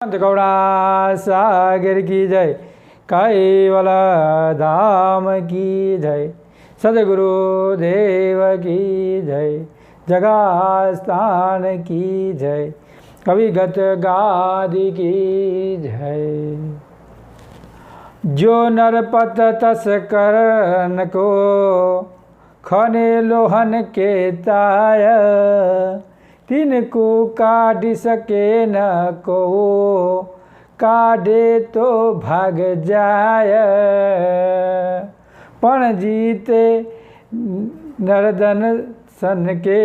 ગૌડા સાગર કી જય કૈવલ ધામ કી જય સદગુરુ દેવ કી જય જગાસ્થાન કી જય કવિગત ગાદિ કી જય જો નરપત તસ કરન કો ખને લોહન કે તાય तिनको काट सके न को। काटे तो भाग जाय। पण जीते नरदन सन के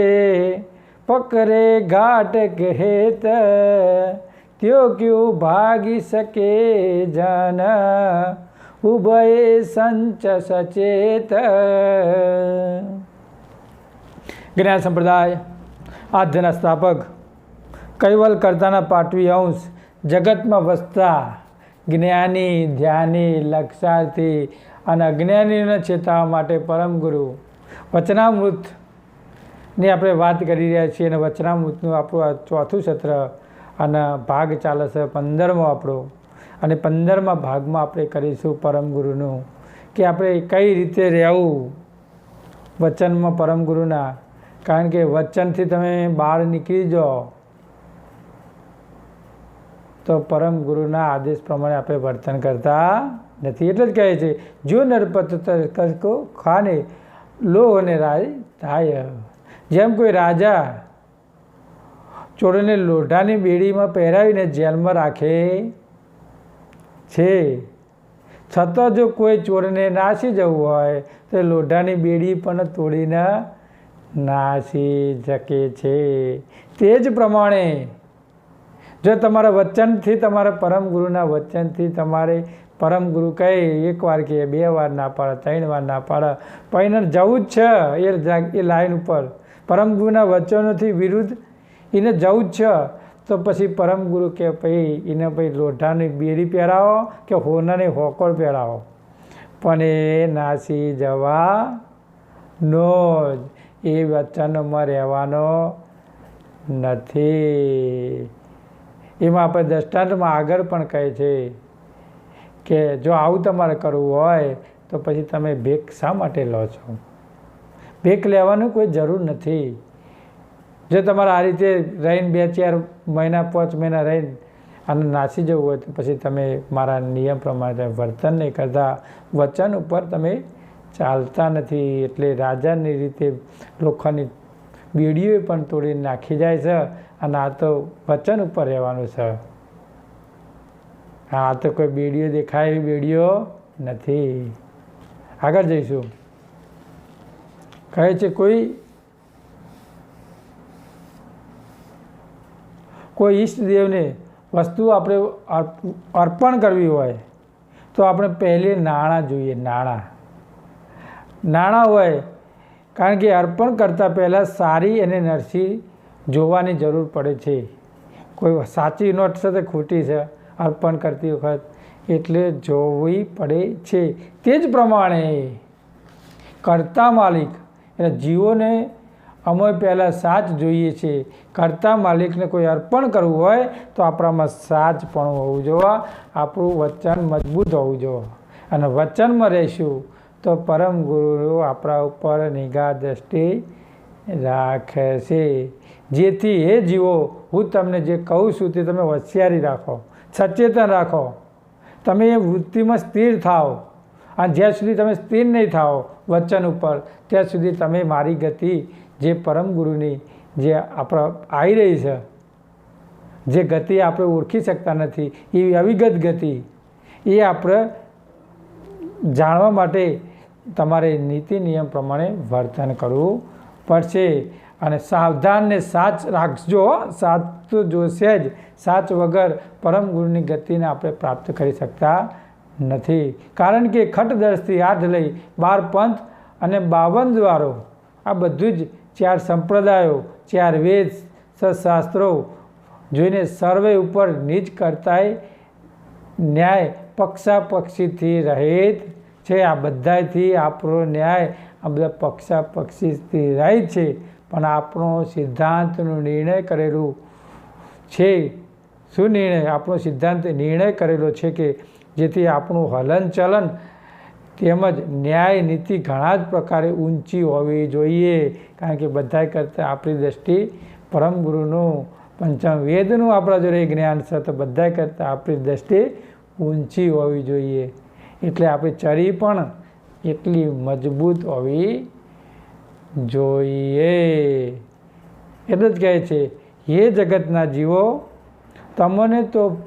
पकड़े घाट के त्यो क्यों भागी सके जन, उभय संच सचेत। ज्ञान संप्रदाय। આદ્યના સ્થાપક, કૈવલ કરતાના પાટવી અંશ, જગતમાં વસતા, જ્ઞાની, ધ્યાની, લક્ષાર્થી અને અજ્ઞાનીને ચેતાવવા માટે પરમ ગુરુ વચનામૃતની આપણે વાત કરી રહ્યા છીએ અને વચનામૃતનું આપણું આ ચોથું સત્ર અને ભાગ ચાલે છે પંદરમો આપણો. અને પંદરમા ભાગમાં આપણે કરીશું પરમ ગુરુનું કે આપણે કઈ રીતે રહેવું વચનમાં પરમ ગુરુના કારણ કે વચનથી તમે બહાર નીકળી જાઓ, તો પરમ ગુરુના આદેશ પ્રમાણે આપણે વર્તન કરતા નથી. એટલે જ કહે છે, જો નરપત ખાને લો અને રાય થાય જેમ કોઈ રાજા ચોરોને લોઢાની બેડીમાં પહેરાવીને જેલમાં રાખે છે, છતાં જો કોઈ ચોરને નાસી જવું હોય, તો લોઢાની બેડી પણ તોડીને નાસી શકે છે. તે જ પ્રમાણે જો તમારા વચનથી, તમારા પરમ ગુરુના વચનથી તમારે પરમ ગુરુ કહે, એક વાર કહે બે વાર ના પાડે, ત્રણ વાર ના પાડે, પણ જવું જ છે એ એ લાઈન ઉપર. પરમ ગુરુના વચનોથી વિરુદ્ધ એને જવું જ છે. તો પછી પરમ ગુરુ કે ભાઈ, એને ભાઈ લોઢાની બેડી પહેરાવો કે હોનાની હોકોળ પહેરાવો. પણ એ નાસી જવા નો જ. એ વચનમાં રહેવાનો નથી. એમાં આપણે દ્રષ્ટાંતમાં આગળ પણ કહે છે કે જો આવું તમારે કરવું હોય, તો પછી તમે ભેક શા માટે લો છો? ભેક લેવાનું કોઈ જરૂર નથી. જો તમારે આ રીતે રહીને બે ચાર મહિના, પાંચ મહિના રહીને અને નાસી જવું હોય, તો પછી તમે મારા નિયમ પ્રમાણે વર્તન નહીં કરતા. વચન ઉપર તમે ચાલતા નથી એટલે રાજાની રીતે લોખંડની બેડીઓ પણ તોડી નાખી જાય છે અને આ તો વચન ઉપર રહેવાનું છે. આ તો કોઈ બેડીઓ દેખાય એવી બેડીઓ નથી. આગળ જઈશું. કહે છે કોઈ કોઈ ઈષ્ટદેવને વસ્તુ આપણે અર્પણ કરવી હોય તો આપણે પહેલે નાણાં જોઈએ, નાણાં. નાણાં હોય, કારણ કે અર્પણ કરતાં પહેલાં સારી અને નરસી જોવાની જરૂર પડે છે. કોઈ સાચી નોટ છે તો ખોટી છે, અર્પણ કરતી વખત એટલે જોવી પડે છે. તે જ પ્રમાણે કરતા માલિક, એટલે જીવોને અમે પહેલાં સાચ જોઈએ છે. કરતા માલિકને કોઈ અર્પણ કરવું હોય, તો આપણામાં સાચ પણ હોવું જોવા, આપણું વચન મજબૂત હોવું જોવા. અને વચનમાં રહીશું તો પરમ ગુરુ આપણા ઉપર નિગાહ દ્રષ્ટિ રાખે છે. જેથી એ જીવો, હું તમને જે કહું છું તે તમે હોશિયારી રાખો, સચેતન રાખો. તમે એ વૃત્તિમાં સ્થિર થાઓ. અને જ્યાં સુધી તમે સ્થિર નહીં થાઓ વચન ઉપર, ત્યાં સુધી તમે મારી ગતિ જે પરમ ગુરુની જે આપણા આવી રહી છે, જે ગતિ આપણે ઓળખી શકતા નથી, એવી અવિગત ગતિ, એ આપણે જાણવા માટે તમારે નીતિ નિયમ પ્રમાણે વર્તન કરવું પડશે. અને સાવધાનને સાચ રાખજો સાચ તો જોશે જ. સાચ વગર પરમ ગુરુની ગતિને આપણે પ્રાપ્ત કરી શકતા નથી. કારણ કે ખટદર્શથી હાથ લઈ બાર પંથ અને બાવન દ્વારો, આ બધું જ ચાર સંપ્રદાયો, ચાર વેદ સશાસ્ત્રો જોઈને સર્વે ઉપર નીચ કરતાય ન્યાય પક્ષાપક્ષીથી રહિત છે, આ બધાથી આપણો ન્યાય, આ બધા પક્ષા પક્ષીથી રહે છે, પણ આપણો સિદ્ધાંતનો નિર્ણય કરેલું છે. શું નિર્ણય? આપણો સિદ્ધાંત નિર્ણય કરેલો છે કે જેથી આપણું હલન ચલન તેમજ ન્યાય નીતિ ઘણા જ પ્રકારે ઊંચી હોવી જોઈએ. કારણ કે બધા કરતાં આપણી દ્રષ્ટિ પરમ ગુરુનું પંચમ વેદનું આપણા જોડે જ્ઞાન છે, તો બધા કરતાં આપણી દ્રષ્ટિ ઊંચી હોવી જોઈએ. એટલે આપણી ચરી પણ એટલી મજબૂત હોવી જોઈએ. એટલે જ કહે છે, હે જગતના જીવો, તમને તો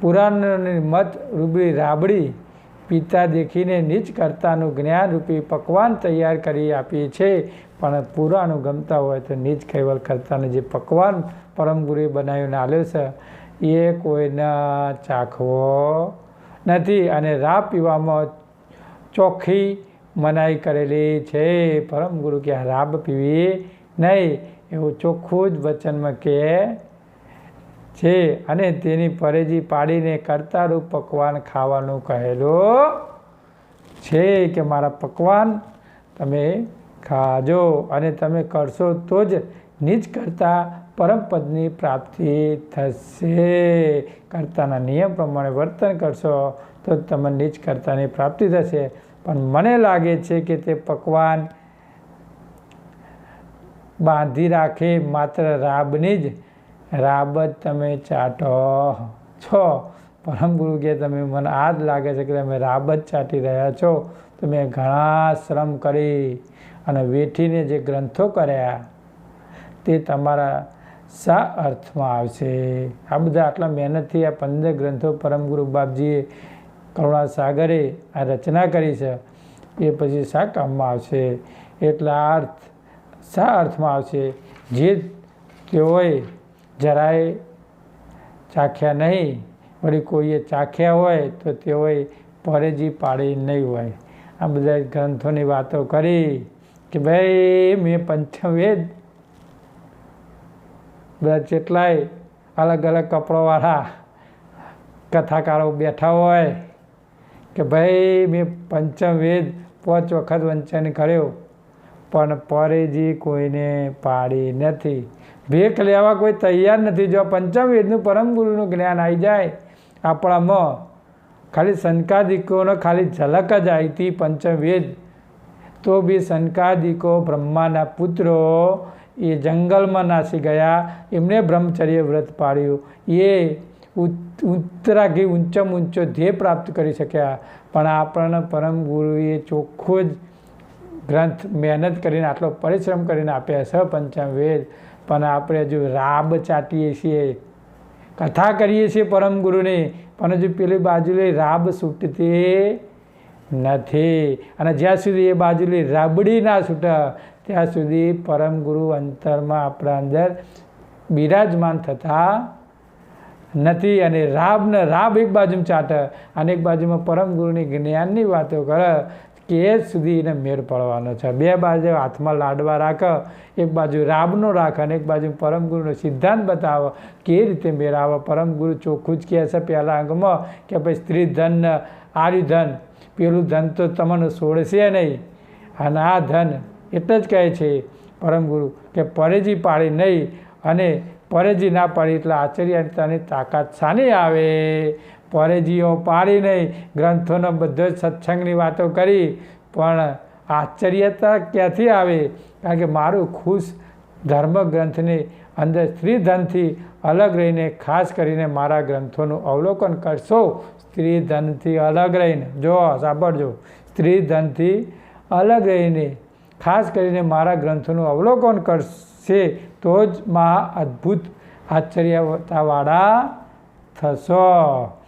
પુરાણની મત રૂબડી રાબડી પિતા દેખીને નીચ કરતાનું જ્ઞાન રૂપી પકવાન તૈયાર કરી આપીએ છે, પણ પુરાણું ગમતા હોય તો નીચ કેવલ કરતાનું જે પકવાન પરમ ગુરુએ બનાવીને આલ્યો છે, એ કોઈને ચાખવો. નથી અને રાબ પીવામાં ચોખ્ખી મનાઈ કરેલી છે. પરમ ગુરુ કે રાબ પીવી નહીં એવું ચોખ્ખું જ વચનમાં કહે છે. અને તેની પરેજી પાડીને કરતારૂપ પકવાન ખાવાનું કહેલું છે કે મારા પકવાન તમે ખાજો અને તમે કરશો તો જ નીચ કરતા પરમપદની પ્રાપ્તિ થશે. કરતાના નિયમ પ્રમાણે વર્તન કરશો તો તમને નીચ કરતાની પ્રાપ્તિ થશે. પણ મને લાગે છે કે તે પકવાન બાંધી રાખે માત્ર રાબની જ. રાબ જ તમે ચાટો છો. પરમ ગુરુ કે તમે મને આ જ લાગે છે કે તમે રાબ જ ચાટી રહ્યા છો. તમે ઘણા શ્રમ કરી અને વેઠીને જે ગ્રંથો કર્યા તે તમારા શા અર્થમાં આવશે આ બધા આટલા મહેનતથી આ પંદર ગ્રંથો પરમ ગુરુ બાપજીએ કરુણા સાગરે આ રચના કરી છે. એ પછી શા કામમાં આવશે એટલા અર્થ શા અર્થમાં આવશે જે તેઓએ જરાય ચાખ્યા નહીં, વળી કોઈએ ચાખ્યા હોય તો તેઓએ પરેજી પાડી નહીં હોય. આ બધા ગ્રંથોની વાતો કરી કે ભાઈ મેં પંચવેદ બધા જેટલાય અલગ અલગ કપડોવાળા કથાકારો બેઠા હોય કે ભાઈ મેં પંચમ વેદ પાંચ વખત વંચન કર્યો, પણ પરેજી કોઈને પાડી નથી. ભેખ લેવા કોઈ તૈયાર નથી. જો પંચમ વેદનું પરમ ગુરુનું જ્ઞાન આવી જાય, આપણામાં ખાલી સંકાદિકોનો ખાલી ઝલક જ આવી હતી પંચમ વેદ. તો બી સંકાદિકો બ્રહ્માના પુત્રો એ જંગલમાં નાસી ગયા, એમણે બ્રહ્મચર્ય વ્રત પાડ્યું એ ઉત્તરાગી ઊંચમ ઊંચો ધ્યેય પ્રાપ્ત કરી શક્યા. પણ આપણને પરમ ગુરુએ ચોખ્ખો જ ગ્રંથ મહેનત કરીને આટલો પરિશ્રમ કરીને આપ્યા છે પંચમ વેદ. પણ આપણે હજુ રાબ ચાટીએ છીએ. કથા કરીએ છીએ પરમ ગુરુની. પણ હજુ પેલી બાજુ રાબ છૂટતી નથી. અને જ્યાં સુધી એ બાજુની રાબડી ના છૂટે, ત્યાં સુધી પરમ ગુરુ અંતરમાં આપણા અંદર બિરાજમાન થતા નથી. અને રાબ ને રાબ એક બાજુમાં ચાટે અને એક બાજુમાં પરમ ગુરુની જ્ઞાનની વાતો કરે, કે સુધી એને મેળ પડવાનો છે. બે બાજુ હાથમાં લાડવા રાખ, એક બાજુ રાબનો રાખ અને એક બાજુ પરમ ગુરુનો સિદ્ધાંત બતાવો, કે રીતે મેળ આવે. પરમ ગુરુ ચોખ્ખું જ કહે છે પહેલા અંગમાં કે ભાઈ સ્ત્રી ધન આર્યું ધન પેલું ધન તો તમને છોડશે નહીં. અને આ ધન એટલે જ કહે છે પરમ ગુરુ કે પરેજી પાડી નહીં અને પરેજી ના પાડી એટલે આચર્યતાની તાકાત સાની આવે? પરેજીઓ પાડી નહીં. ગ્રંથોનો બધો જ સત્સંગની વાતો કરી, પણ આશ્ચર્યતા ક્યાંથી આવે? કારણ કે મારું ખુશ ધર્મ ગ્રંથની અંદર સ્ત્રી ધનથી અલગ રહીને, ખાસ કરીને મારા ગ્રંથોનું અવલોકન કરશો સ્ત્રી ધનથી અલગ રહીને. જો, સાંભળજો. સ્ત્રી ધનથી અલગ રહીને, ખાસ કરીને મારા ગ્રંથોનું અવલોકન કરશે, તો જ મા અદ્ભુત આશ્ચર્યતાવાળા થશો.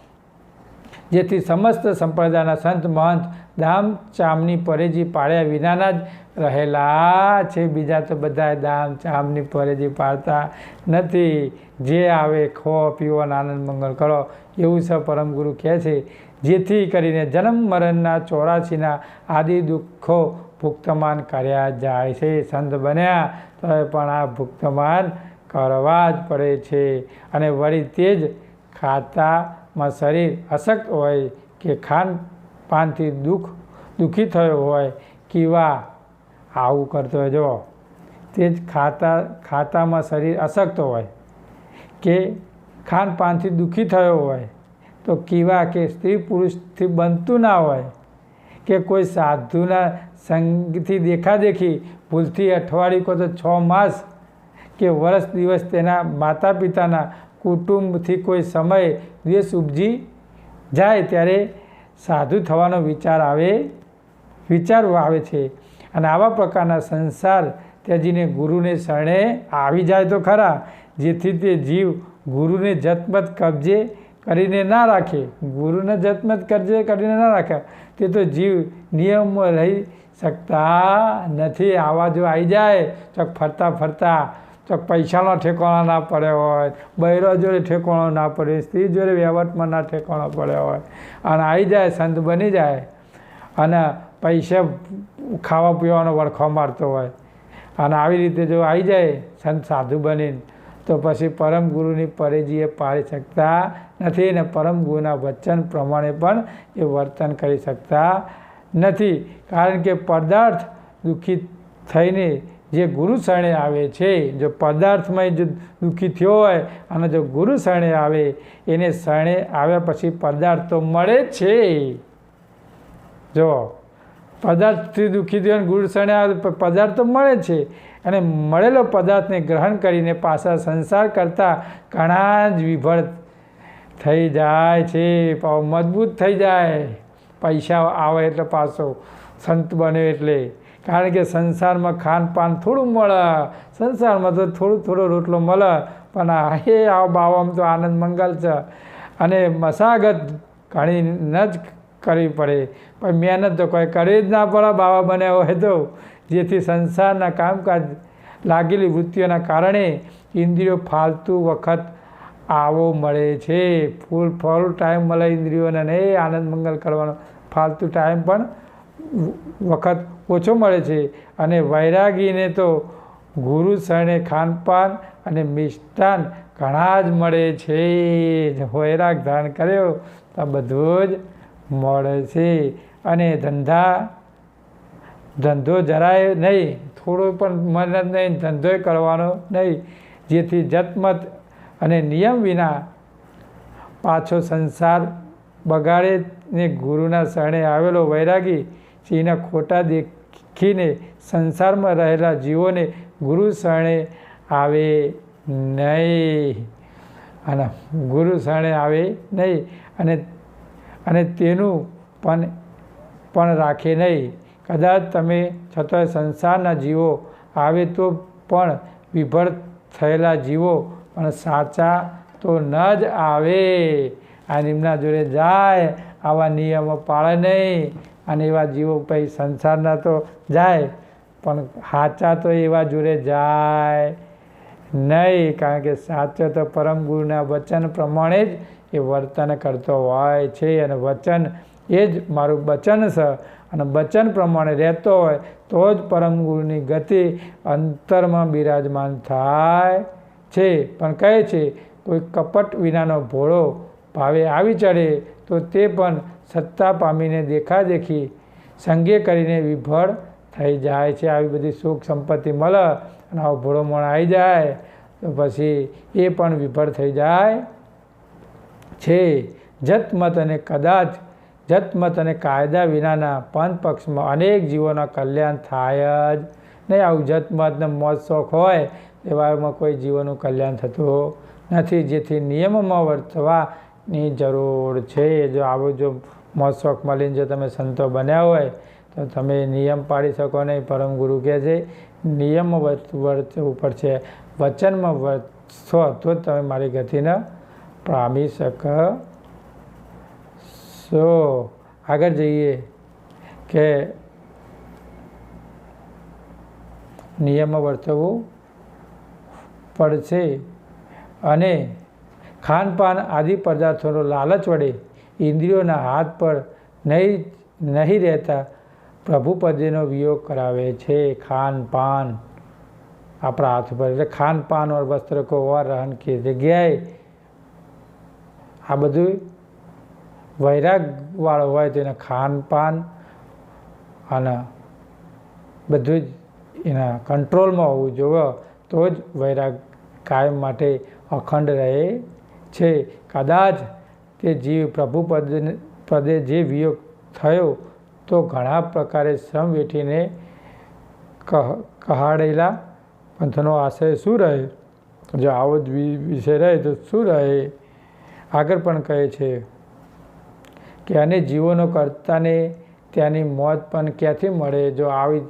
જેથી સમસ્ત સંપ્રદાયના સંત મહંત દામ ચામની પરેજી પાડ્યા વિનાના જ રહેલા છે. બીજા તો બધા દામ ચામની પરેજી પાડતા નથી. જે આવે ખો, પીવો આનંદ મંગળ કરો. એવું સ પરમ ગુરુ કહે છે. જેથી કરીને જન્મ મરણના ચોરાસીના આદિ દુઃખો ભુક્તમાન કર્યા જાય છે. સંત બન્યા તો પણ આ ભુક્તમાન કરવા જ પડે છે. અને વળી તે જ ખાતામાં શરીર અશક્ત હોય કે ખાન પાનથી દુઃખ દુઃખી થયો હોય, કેવા આવું કરતો હોય, જુઓ. તે જ ખાતા, ખાતામાં શરીર અશક્ત હોય કે ખાનપાનથી દુઃખી થયો હોય, તો કેવા કે સ્ત્રી પુરુષથી બનતું ના હોય કે કોઈ સાધુના સંગથી દેખાદેખી ભૂલથી અઠવાડિયું કો તો છ માસ કે વર્ષ દિવસ તેના માતા પિતાના કુટુંબથી કોઈ સમય દ્વેષ ઉપજી જાય ત્યારે સાધુ થવાનો વિચાર આવે, વિચારવા આવે છે. અને આવા પ્રકારના સંસાર ત્યજીને ગુરુને શરણે આવી જાય તો ખરા. જેથી તે જીવ ગુરુને જતમત કબજે કરીને ના રાખે. ગુરુને જતમત કબજે કરીને ના રાખે. તે તો જીવ નિયમમાં રહી શકતા નથી. આવા જો આવી જાય, ચોક ફરતા ફરતા, ચોક પૈસાનો ઠેકાણો ના પડ્યો હોય, બૈરો જોડે ઠેકાણો ના પડે સ્ત્રી જોડે વ્યવહારમાં ના ઠેકાણો પડ્યો હોય. અને આવી જાય, સંત બની જાય. અને પૈસા ખાવા પીવાનો વરખો મારતો હોય. અને આવી રીતે જો આવી જાય સંત સાધુ બનીને, તો પછી પરમ ગુરુની પરેજીએ પાડી શકતા નથી ને પરમ ગુરુના વચન પ્રમાણે પણ એ વર્તન કરી શકતા નથી. કારણ કે પદાર્થ દુઃખી થઈને જે ગુરુ શરણે આવે છે, જો પદાર્થમાં જો દુઃખી થયો હોય અને જો ગુરુ શરણે આવે, એને શરણે આવ્યા પછી પદાર્થ તો મળે જ છે. જો પદાર્થથી દુઃખી થયો ગુરુ શરણે પદાર્થ તો મળે છે. અને મળેલો પદાર્થને ગ્રહણ કરીને પાછા સંસાર કરતાં ઘણા જ વિભળ થઈ જાય છે. મજબૂત થઈ જાય. પૈસા આવે એટલે પાછો સંત બને એટલે. કારણ કે સંસારમાં ખાનપાન થોડું મળે. સંસારમાં તો થોડું થોડો રોટલો મળે. પણ હે આ બાવામાં તો આનંદ મંગલ છે. અને મશાગત ઘણી ન જ કરવી પડે. પણ મહેનત તો કોઈ કરવી જ ના પડે, બાવા બન્યા હોય તો. જેથી સંસારના કામકાજ લાગેલી વૃત્તિઓના કારણે ઇન્દ્રિયો ફાલતુ વખત આવો મળે છે. ફૂલ ફૂલ ટાઈમ મળે ઇન્દ્રિયોને નહીં આનંદ, મંગલ કરવાનો. ફાલતુ ટાઈમ પણ વખત ઓછો મળે છે. અને વૈરાગીને તો ગુરુ શરણે ખાનપાન અને મિષ્ટાન ઘણા જ મળે છે. વૈરાગ ધારણ કર્યો, તો બધું જ મળે છે. અને ધંધા, ધંધો જરાય નહીં, થોડો પણ મહેનત નહીં ધંધોય કરવાનો નહીં. જેથી જતમત અને નિયમ વિના પાછો સંસાર બગાડે ને ગુરુના શરણે આવેલો વૈરાગી સિંહના ખોટા દેખીને સંસારમાં રહેલા જીવોને ગુરુ શરણે આવે નહીં. અને ગુરુ શરણે આવે નહીં. અને અને તેનું પણ પણ રાખે નહીં. કદાચ તમે છતાંય સંસારના જીવો આવે તો પણ વિભળ થયેલા જીવો, પણ સાચા તો ન જ આવે. આ નિમના જોડે જાય, આવા નિયમો પાળે નહીં. અને એવા જીવો પછી સંસારના તો જાય, પણ સાચા તો એવા જોડે જાય નહીં. કારણ કે સાચો તો પરમ ગુરુના વચન પ્રમાણે જ એ વર્તન કરતો હોય છે અને વચન એ જ મારું વચન છે અને વચન પ્રમાણે રહેતો હોય તો જ પરમ ગતિ અંતરમાં બિરાજમાન થાય છે. પણ કહે છે, કોઈ કપટ વિનાનો ભોળો ભાવે આવી ચડે તો તે પણ સત્તા પામીને દેખાદેખી સંગે કરીને વિભળ થઈ જાય છે. આવી બધી સુખ સંપત્તિ મળે અને આવો ભોળો મણ આવી જાય. તો પછી એ પણ વિભળ થઈ જાય. છે. જતમત અને કદાચ જતમત અને કાયદા વિનાના પંથ પક્ષમાં અનેક જીવોના કલ્યાણ થાય જ નહીં. આવું જતમતને મોત શોખ હોય એવામાં કોઈ જીવોનું કલ્યાણ થતું નથી. જેથી નિયમોમાં વર્તવાની જરૂર છે. જો આવો જો મોજ શોખ મળીને જો તમે સંતો બન્યા હોય તો તમે નિયમ પાડી શકો નહીં. પરમ ગુરુ કહે છે, નિયમ વર્ત વર્તવું પડશે વચનમાં વર્તશો તો તમે મારી ગતિને પામી શકશો આગળ જઈએ કે નિયમો વર્તવું પડશે અને ખાનપાન આદિ પદાર્થોનો લાલચ વડે ઇન્દ્રિયોના હાથ પર નહીં નહીં રહેતા પ્રભુપદેનો વિયોગ કરાવે છે ખાનપાન આપણા હાથ પર એટલે ખાનપાન વસ્ત્ર કો ઓર રહન કે જગ્યાએ આ બધું વૈરાગવાળો હોય તો એના ખાનપાન અને બધું જ એના કંટ્રોલમાં હોવું જોઈએ તો જ વૈરાગ કાયમ માટે અખંડ રહે છે. કદાચ તે જીવ પ્રભુ પદ પદે જે વિયોગ થયો તો ઘણા પ્રકારે શ્રમ વેઠીને કહ કહાડેલા પંથનો આશય શું રહે? જો આવો જ વિષય રહે તો શું રહે? આગળ પણ કહે છે કે અને જીવોનો કરતાને ત્યાંની મોત પણ ક્યાંથી મળે? જો આવી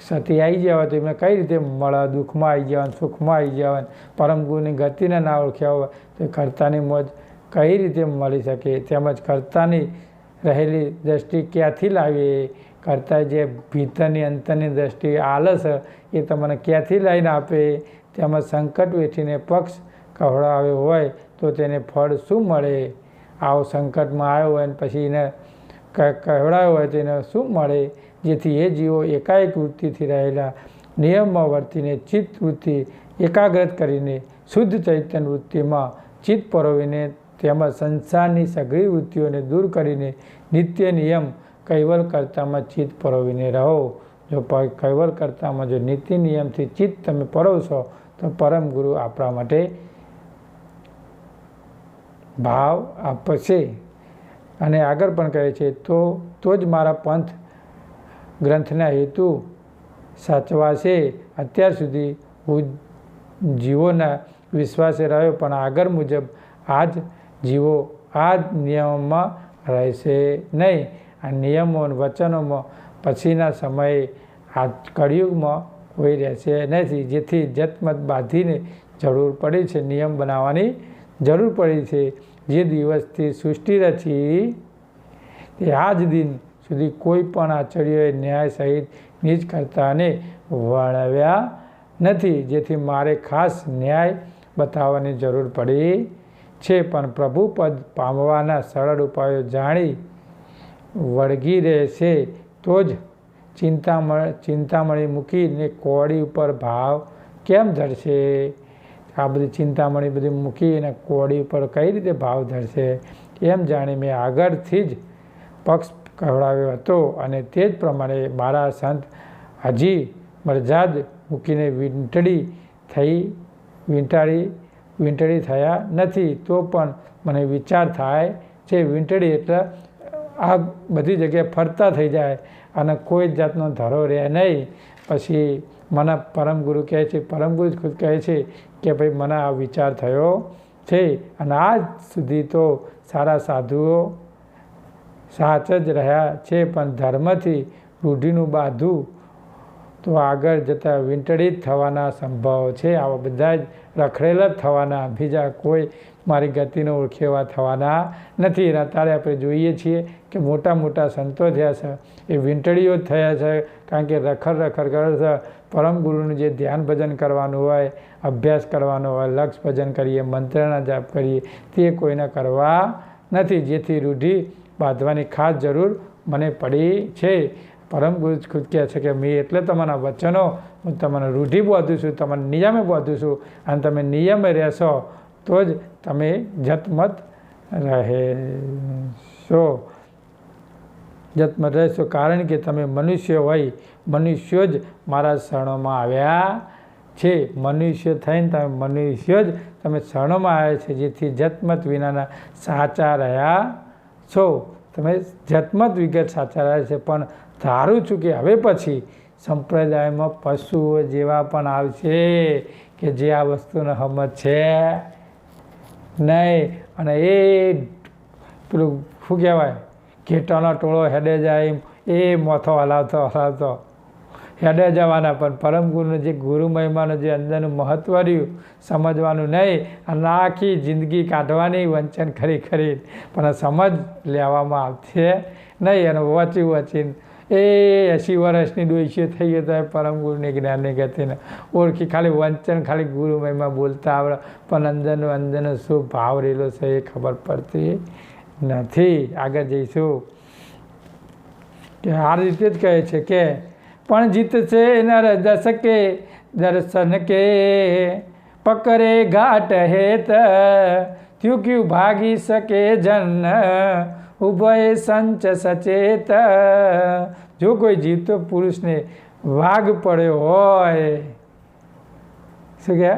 સતી આવી જવા હોય તો એમને કઈ રીતે મળે? દુઃખમાં આવી જવાનું સુખમાં આવી જવાનું પરમ ગુરુની ગતિને ના ઓળખ્યા હોય તો કરતાની મોજ કઈ રીતે મળી શકે? તેમજ કરતાની રહેલી દ્રષ્ટિ ક્યાંથી લાવીએ? કરતા જે ભીતરની અંતરની દ્રષ્ટિ આલસ એ તમને ક્યાંથી લાવીને આપે? તેમજ સંકટ વેઠીને પક્ષ કવડાવ્યો હોય તો તેને ફળ શું મળે? આવો સંકટમાં આવ્યો હોય ને પછી એને કહેવડાયો હોય તો એને શું મળે? જેથી એ જીવો એકાએક વૃત્તિથી રહેલા નિયમમાં વર્તીને ચિત્ત વૃત્તિ એકાગ્રત કરીને શુદ્ધ ચૈતન્ય વૃત્તિમાં ચિત્ત પરોવીને તેમજ સંસારની સઘળી વૃત્તિઓને દૂર કરીને નિત્ય નિયમ કૈવલ કરતામાં ચિત્ત પરોવીને રહો. જો કૈવલ કરતામાં જો નીતિ નિયમથી ચિત્ત તમે પરોવશો તો પરમ ગુરુ આપણા માટે ભાવ આપશે. અને આગળ પણ કહે છે, તો તો જ મારા પંથ ગ્રંથના હેતુ સાચવાશે. અત્યાર સુધી હું જીવોના વિશ્વાસે રહ્યો, પણ આગળ મુજબ આ જ જીવો આ જ નિયમોમાં રહેશે નહીં. આ નિયમો વચનોમાં પછીના સમયે આ કળિયુગમાં કોઈ રહેશે નથી જેથી જતમત બાંધીને જરૂર પડે છે નિયમ બનાવવાની જરૂર પડી છે જે દિવસથી સૃષ્ટિ રચી તે આજ દિન સુધી કોઈ પણ આચાર્યોએ ન્યાય સહિત નીચ કરતાને વર્ણવ્યા નથી. જેથી મારે ખાસ ન્યાય બતાવવાની જરૂર પડી છે. પણ પ્રભુ પદ પામવાના સરળ ઉપાયો જાણી વળગી રહેશે તો જ ચિંતામણ, ચિંતામણી મૂકીને કોળી ઉપર ભાવ કેમ ધરશે? આ બધી ચિંતામણી બધી મૂકીને કોળી ઉપર કઈ રીતે ભાવ ધરશે એમ જાણી મેં આગળથી જ પક્ષ કહેવડાવ્યો હતો અને તે જ પ્રમાણે મારા સંત હજી મરજાદ મૂકીને વીંટળી થઈ, વીંટાળી, વીંટળી થયા નથી. તો પણ મને વિચાર થાય છે વીંટળી એટલે આ બધી જગ્યાએ ફરતા થઈ જાય અને કોઈ જાતનો ધરો રહે નહીં. પછી મને પરમ ગુરુ કહે છે, પરમ ગુરુ ખુદ કહે છે કે ભાઈ મને આ વિચાર થયો છે અને આજ સુધી તો સારા સાધુઓ સાચ જ રહ્યા છે, પણ ધર્મથી રૂઢિનું બાંધવું તો આગળ જતાં વીંટળી જ થવાના સંભવ છે. આવા બધા જ રખડેલા થવાના બીજા કોઈ મારી ગતિને ઓળખેવા થવાના નથી. એના અત્યારે આપણે જોઈએ છીએ કે મોટા મોટા સંતો થયા છે, એ વીંટળીઓ થયા છે, કારણ કે રખડ રખડ કરે છે. પરમ ગુરુનું જે ધ્યાન ભજન કરવાનું હોય, અભ્યાસ કરવાનો હોય, લક્ષ ભજન કરીએ, મંત્રના જાપ કરીએ, તે કોઈને કરવા નથી. જેથી રૂઢિ બાંધવાની ખાસ જરૂર મને પડી છે. પરમ ગુરુ ખુદ કહે છે કે મેં એટલે તમારા વચનો, હું તમને રૂઢિ બાંધું છું, તમને નિયમે બાંધું છું. અને તમે નિયમે રહેશો તો જ તમે જતમત રહેશો જતમત રહેશો કારણ કે તમે મનુષ્ય હોય, મનુષ્યો જ મારા શરણોમાં આવ્યા છે. મનુષ્ય થઈને તમે મનુષ્ય જ તમે શરણોમાં આવ્યા છે, જેથી જતમત વિનાના સાચા રહ્યા છો. તમે જતમત વિગત સાચા રહ્યા છે, પણ ધારું છું કે હવે પછી સંપ્રદાયમાં પશુઓ જેવા પણ આવશે કે જે આ વસ્તુનો હમત છે. નહીં, અને એ પેલું શું કહેવાય? ઘેટાનો ટોળો હેડે જાય એ મોથો હલાવતો હલાવતો. હેડે જવાના, પણ પરમ ગુરુનું જે ગુરુ મહિમાનું જે અંદરનું મહત્વ રહ્યું, સમજવાનું નહીં, અને આખી જિંદગી કાઢવાની વંચન ખરી ખરી, પણ સમજ લેવામાં આવશે નહીં, અને વચી વચીને એ એંસી વર્ષની ડોઈસીઓ થઈ ગયો તો પરમ ગુરુની જ્ઞાનની ગતિને. ઓળખી, ખાલી વંચન, ખાલી ગુરુ મહિમા બોલતા આવડે, પણ અંદરનો અંદરનો શું ભાવ રહેલો છે એ ખબર પડતી નથી. આગળ જઈશું. કે આ રીતે જ કહે છે કે, પણ જીતશે એના દશકે, દર્શન કે પકરે ઘાટ હેત. ત્યું ક્યુ ભાગી શકે જન? ઉભય સંચ સચેત. જો કોઈ જીવતો પુરુષને વાઘ પડ્યો હોય, શું કે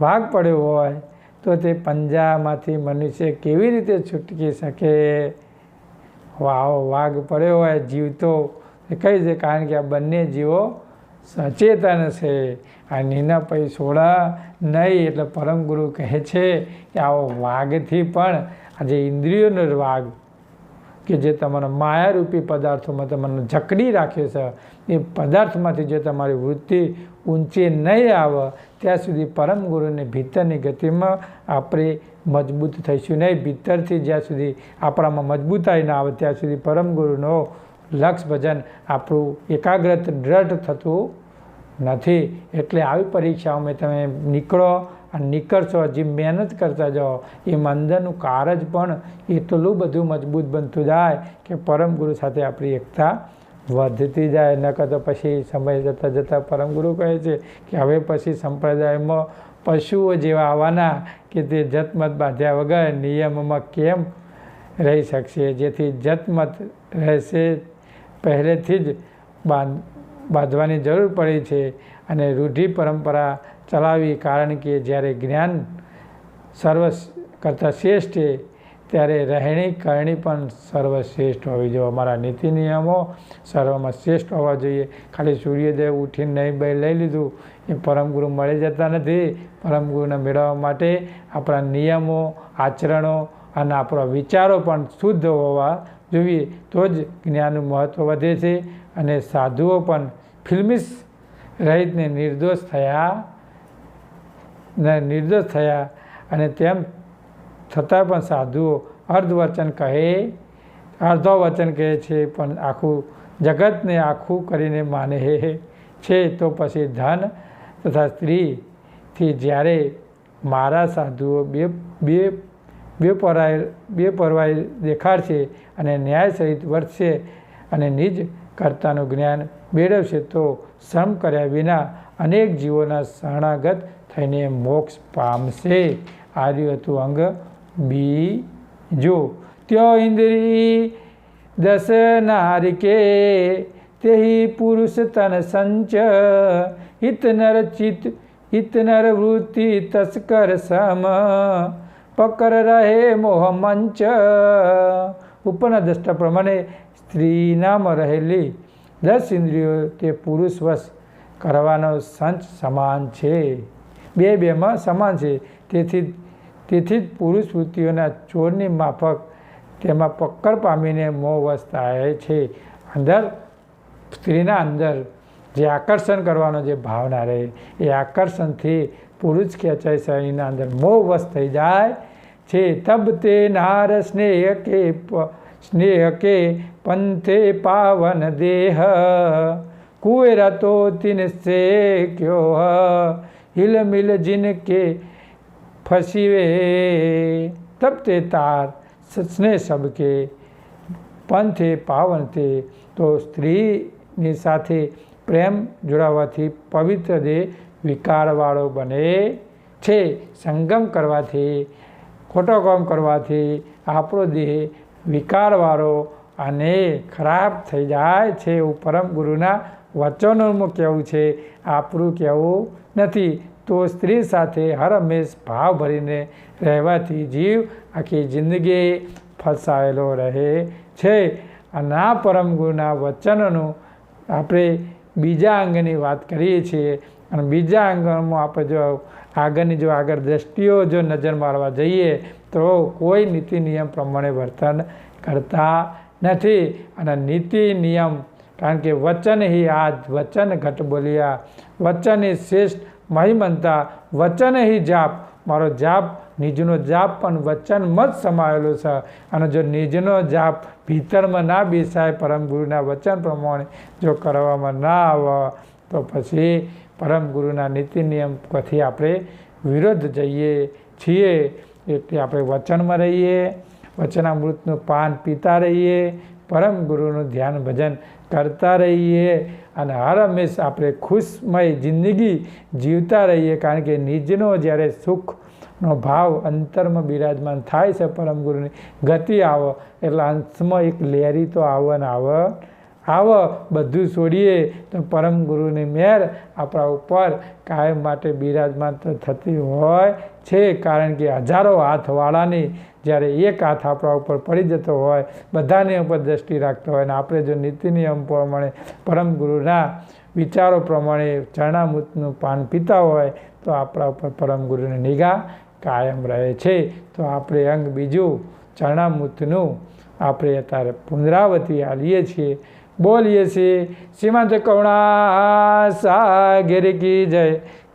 વાઘ પડ્યો હોય, તો તે પંજામાંથી મનુષ્ય કેવી રીતે છૂટકી શકે? વાવ, વાઘ પડ્યો હોય, જીવતો. એ કઈ છે? કારણ કે આ બંને જીવો સચેતન છે. આ નીના પૈ સોડા નહીં એટલે પરમ ગુરુ કહે છે કે આવો વાઘથી પણ આ જે ઇન્દ્રિયોનો વાઘ કે જે તમારા માયારૂપી પદાર્થોમાં તમને જકડી રાખ્યો છે, એ પદાર્થમાંથી જે તમારી વૃત્તિ ઊંચી નહીં આવે, ત્યાં સુધી પરમ ગુરુની ભીતરની ગતિમાં આપણે મજબૂત થઈશું નહીં. ભીતરથી જ્યાં સુધી આપણામાં મજબૂતાઈ ના આવે, ત્યાં સુધી પરમ ગુરુનો લક્ષ ભજન આપણું એકાગ્રત દ્રઢ થતું નથી. એટલે આવી પરીક્ષાઓમાં તમે નીકળો નીકળશો હજી મહેનત કરતા જાઓ, એ અંદરનું કારજ પણ એટલું બધું મજબૂત બનતું જાય કે પરમ ગુરુ સાથે આપણી એકતા વધતી જાય. નકર તો પછી સમય જતાં જતાં પરમ ગુરુ કહે છે કે હવે પછી સંપ્રદાયમાં પશુઓ જેવા આવવાના કે તે જતમત બાંધ્યા વગર નિયમમાં કેમ રહી શકશે? જેથી જતમત રહેશે પહેલેથી જ બાંધ, બાંધવાની જરૂર પડી છે અને રૂઢિ પરંપરા ચલાવી કારણ કે જ્યારે જ્ઞાન સર્વ કરતાં શ્રેષ્ઠ છે, ત્યારે રહેણી કરણી પણ સર્વશ્રેષ્ઠ હોવી જોઈએ. અમારા નીતિ નિયમો સર્વમાં શ્રેષ્ઠ હોવા જોઈએ. ખાલી સૂર્યોદય ઉઠીને નહીં બે લઈ લીધું, એ પરમગુરુ મળી જતા નથી. પરમગુરુને મેળવવા માટે આપણા નિયમો, આચરણો અને આપણા વિચારો પણ શુદ્ધ હોવા જોઈએ. તો જ જ્ઞાનનું મહત્ત્વ વધે છે અને સાધુઓ પણ ફિલ્મિસ રહિતને નિર્દોષ થયા ને નિર્દોષ થયા અને તેમ છતાં પણ સાધુઓ અર્ધવચન કહે અર્ધો વચન કહે છે, પણ આખું જગતને આખું કરીને માને છે તો પછી ધન તથા સ્ત્રીથી જ્યારે મારા સાધુઓ બે બે બે પરાય, બે પરવાય દેખાડશે અને ન્યાય સહિત વર્તશે અને નિજ કર્તાનું જ્ઞાન મેળવશે, તો શ્રમ કર્યા વિના અનેક જીવોના શરણાગત થઈને મોક્ષ પામશે. આર્યું હતું અંગ બીજો. ત્યો ઇન્દ્રી દસ નારિકે તેહી પુરુષ તન સંચ. હિત નર ચિત હિત નર વૃત્તિ તસ્કર સમ. પકર રહે મોહ મંચ. ઉપરના દ્રષ્ટા પ્રમાણે સ્ત્રીનામાં રહેલી. દસ ઇન્દ્રિયો તે પુરુષ વશ કરવાનો સંચ સમાન છે. બે બેમાં સમાન છે. તેથી તેથી જ પુરુષ વૃત્તિઓના ચોરની માફક તેમાં પક્કડ પામીને મોહવશ થાય છે. અંદર સ્ત્રીના અંદર જે આકર્ષણ કરવાનો જે ભાવના રહે, એ આકર્ષણથી પુરુષ ખેંચાય શરીરના અંદર મોહવશ થઈ જાય છે. તબ તે નાર સ્નેહ કે સ્નેહ કે પંથે પાવન દેહ કુવેરા તો તિન સે ક્યો हिल मिल जिनके फसीवे तब ते तार स्नेह सबके પંથે પાવન તે તો સ્ત્રીની સાથે પ્રેમ જોડાવાથી પવિત્ર દેહ વિકારવાળો બને છે સંગમ કરવાથી ખોટો કામ કરવાથી આપણો દેહ વિકારવાળો અને ખરાબ થઈ જાય છે એવું પરમ ગુરુના વચનોમાં કહેવું છે આપણું કહેવું નથી. તો સ્ત્રી સાથે હર હંમેશ ભાવ ભરીને રહેવાથી જીવ આખી જિંદગી ફસાયેલો રહે છે. અને આ પરમ ગુરુના વચનોનું આપણે બીજા અંગની વાત કરીએ છીએ. અને બીજા અંગમાં આપણે જો આગળની જો આગળ દ્રષ્ટિઓ જો નજર મારવા જઈએ, તો કોઈ નીતિ નિયમ પ્રમાણે વર્તન કરતા નથી. અને નીતિ નિયમ કારણ કે વચન હિ આજ વચન ઘટ બોલ્યા. વચન હિ શ્રેષ્ઠ મહિમંતા વચન હિ જાપ. મારો જાપ, નિજનો જાપ પણ વચનમાં જ સમાયેલો છે. અને જો નિજનો જાપ ભીતરમાં ના બેસાય પરમ ગુરુના વચન પ્રમાણે જો કરવામાં ના આવે, તો પછી પરમ ગુરુના નીતિ નિયમ પછી આપણે વિરોધ જઈએ છીએ. એટલે આપણે વચનમાં રહીએ, વચનામૃતનું પાન પીતા રહીએ, પરમ ગુરુનું ધ્યાન ભજન કરતા રહીએ અને હર હંમેશ આપણે ખુશમય જિંદગી જીવતા રહીએ. કારણ કે નિજનો જ્યારે સુખનો ભાવ અંતરમાં બિરાજમાન થાય છે પરમ ગુરુની, ગતિ આવો. એટલે અંશમાં એક લહેરી તો આવો ને આવો. આવો, બધું છોડીએ તો પરમ ગુરુની મેર આપણા ઉપર કાયમ માટે બિરાજમાન તો થતી હોય છે. કારણ કે હજારો હાથવાળાની જ્યારે એક હાથ આપણા ઉપર પડી જતો હોય, બધાને ઉપર દ્રષ્ટિ રાખતો હોય અને આપણે જો નીતિ નિયમ પ્રમાણે, પરમ ગુરુના વિચારો પ્રમાણે ચરણામૃતનું પાન પીતા હોય, તો આપણા ઉપર પરમ ગુરુની નિગાહ કાયમ રહે છે. તો આપણે અંગ બીજું ચરણામૃતનું આપણે અત્યારે પુનરાવતી આલીએ છીએ. બોલીએ છીએ, શ્રીમંત કરુણા સાગર કી જય.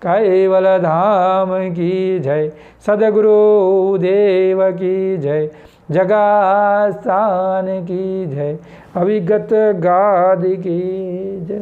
કૈવલ ધામ કી જય સદગુરુ દેવ કી જય જગાસ્થાન કી જય અવિગત ગાદ કી જય